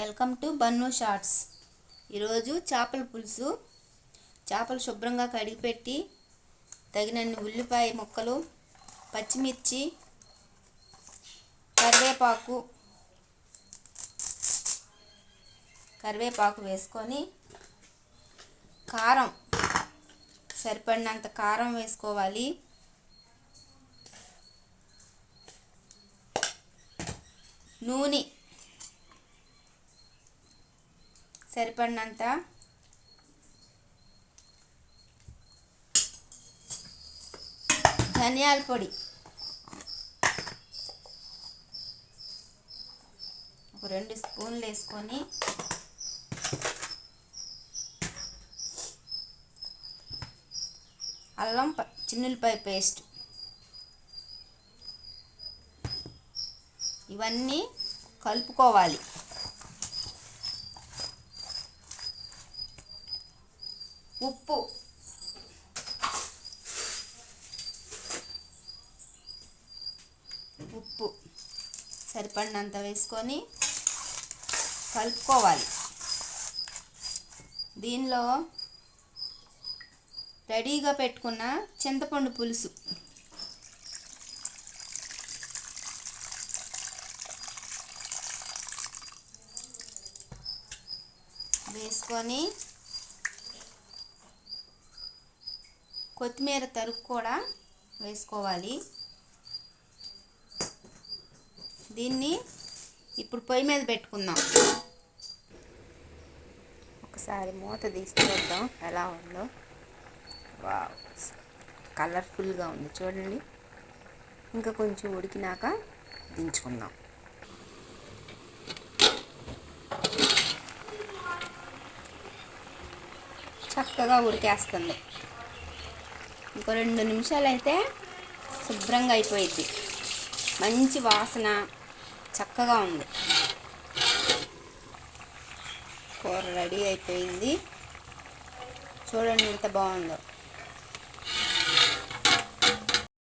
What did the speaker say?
Welcome to bun shorts. ఈరోజు చేపల పులుసు. చేపలు శుభ్రంగా కడిగిపెట్టి తగినన్ని ఉల్లిపాయ ముక్కలు పచ్చిమిర్చి కరివేపాకు కరివేపాకు వేసుకొని కారం సరిపడినంత కారం వేసుకోవాలి. నూనె సరిపడినంత. ధనియాల పొడి. ఒక రెండు స్పూన్లు వేసుకొని అల్లం ప- చిన్నులపాయ పేస్ట్. ఇవన్నీ కలుపుకోవాలి. ఉప్పు. ఉప్పు సరిపడినంత వేసుకొని కలుపుకోవాలి. దీనిలో రెడీగా పెట్టుకున్న చింతపండు పులుసు. వేసుకొని కొత్తిమీర తరుగు కూడా వేసుకోవాలి. దీన్ని ఇప్పుడు పొయ్యి మీద పెట్టుకుందాం. ఒకసారి మూత తీసి చూద్దాం ఎలా ఉందో. వావ్ కలర్ఫుల్గా ఉంది చూడండి. ఇంకా కొంచెం ఉడికినాక దించుకుందాం. చక్కగా ఉడికేస్తుంది. ఇంకో రెండు నిమిషాలు అయితే శుభ్రంగా అయిపోయింది మంచి వాసన చక్కగా ఉంది. కూర రెడీ అయిపోయింది. చూడండి ఎంత బాగుందో.